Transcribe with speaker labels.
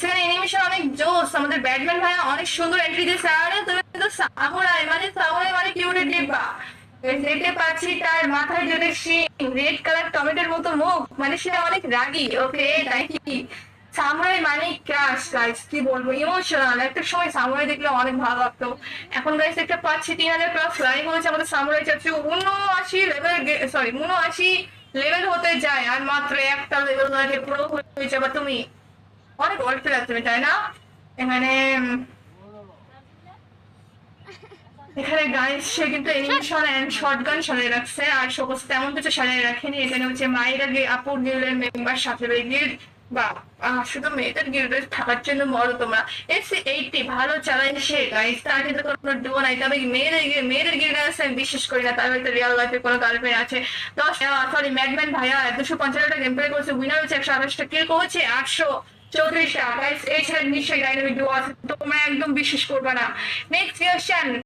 Speaker 1: সেখানে অ্যানিমেশন অনেক জোস। আমাদের ব্যাটম্যান ভাইয়া অনেক সুন্দর এন্ট্রি দিয়েছে আরে তুমি তো সামুরাই মানে সামুরাই মানে কিউটের ডিব্বা দেখতে পাচ্ছি তার মাথায় যদি রেড কালার টমেটোর মতো মুখ মানে সে অনেক রাগী। ওকে তাই কি সামুরাই মানে ক্রাশ গাইস কি বলব ইমোশনাল একটা সময় সামুরাই দেখলে অনেক ভালো লাগতো। এখন গাইস একটা পাচ্ছি তিন হাজার প্লাস লাইভ হয়েছে আমাদের সামুরাই চাচ্ছি উনআশি লেভেল সরি উনআশি লেভেল হতে যায়, আর মাত্র একটা লেভেল পুরো হয়ে যাবে তুমি। অনেক অল্প লাগছে তাই না? এখানে এখানে সে কিন্তু এনিমেশন সাজিয়ে রাখছে, আর তেমন কিছু সাজিয়ে রাখেনি। এখানে হচ্ছে আপুর গিল্ডের মেম্বার সাথে গিল্ড বা শুধু মেয়েদের গিল্ডে থাকার জন্য মরো তোমরা। এসি এইটটি ভালো চালায় সে গাইস তার কিন্তু কোনো ডুবো নাই। তবে মেয়েদের মেয়েদের গিল্ডে আছে, আমি বিশ্বাস করি না, তার হয়তো রিয়েল লাইফে কোনো গার্লফ্রেন্ড আছে। দশ সরি ম্যাডম্যান ভাইয়া, দুশো পঞ্চান্নটা গেম প্লে করেছে উইনার হচ্ছে একশো আঠাশটা কিল করেছে, আটশো চৌত্রিশটা গাইস এই ছেলে নিশ্চয়ই ডাইনামিক আছে তোমরা একদম বিশ্বাস করবে না। Next question